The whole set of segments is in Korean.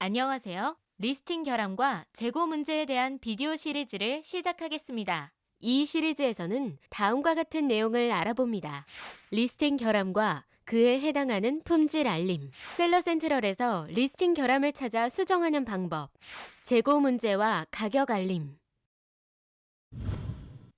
안녕하세요. 리스팅 결함과 재고 문제에 대한 비디오 시리즈를 시작하겠습니다. 이 시리즈에서는 다음과 같은 내용을 알아봅니다. 리스팅 결함과 그에 해당하는 품질 알림, 셀러 센트럴에서 리스팅 결함을 찾아 수정하는 방법, 재고 문제와 가격 알림,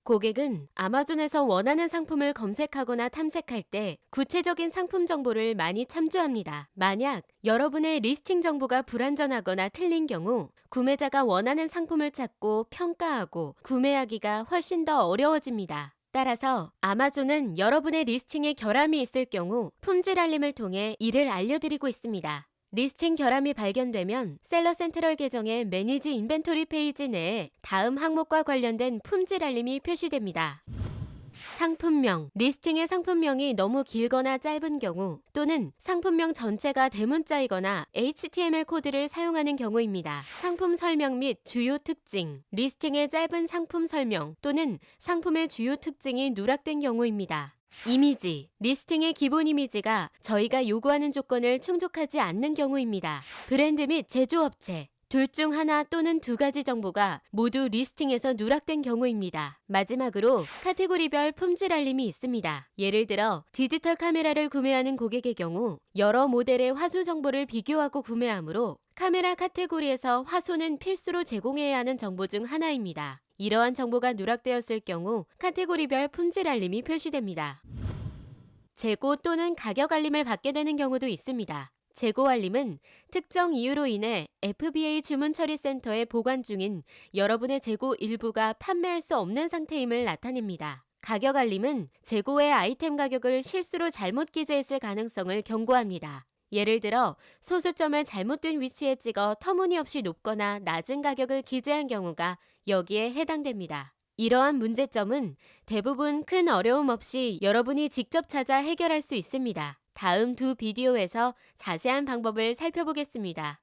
고객은 아마존에서 원하는 상품을 검색하거나 탐색할 때 구체적인 상품 정보를 많이 참조합니다. 만약 여러분의 리스팅 정보가 불완전하거나 틀린 경우 구매자가 원하는 상품을 찾고 평가하고 구매하기가 훨씬 더 어려워집니다. 따라서 아마존은 여러분의 리스팅에 결함이 있을 경우 품질 알림을 통해 이를 알려드리고 있습니다. 리스팅 결함이 발견되면 셀러 센트럴 계정의 매니지 인벤토리 페이지 내에 다음 항목과 관련된 품질 알림이 표시됩니다. 상품명, 리스팅의 상품명이 너무 길거나 짧은 경우 또는 상품명 전체가 대문자이거나 HTML 코드를 사용하는 경우입니다. 상품 설명 및 주요 특징, 리스팅의 짧은 상품 설명 또는 상품의 주요 특징이 누락된 경우입니다. 이미지, 리스팅의 기본 이미지가 저희가 요구하는 조건을 충족하지 않는 경우입니다. 브랜드 및 제조업체, 둘 중 하나 또는 두 가지 정보가 모두 리스팅에서 누락된 경우입니다. 마지막으로 카테고리별 품질 알림이 있습니다. 예를 들어 디지털 카메라를 구매하는 고객의 경우 여러 모델의 화소 정보를 비교하고 구매하므로 카메라 카테고리에서 화소는 필수로 제공해야 하는 정보 중 하나입니다. 이러한 정보가 누락되었을 경우 카테고리별 품질 알림이 표시됩니다. 재고 또는 가격 알림을 받게 되는 경우도 있습니다. 재고 알림은 특정 이유로 인해 FBA 주문 처리 센터에 보관 중인 여러분의 재고 일부가 판매할 수 없는 상태임을 나타냅니다. 가격 알림은 재고의 아이템 가격을 실수로 잘못 기재했을 가능성을 경고합니다. 예를 들어 소수점을 잘못된 위치에 찍어 터무니없이 높거나 낮은 가격을 기재한 경우가 여기에 해당됩니다. 이러한 문제점은 대부분 큰 어려움 없이 여러분이 직접 찾아 해결할 수 있습니다. 다음 두 비디오에서 자세한 방법을 살펴보겠습니다.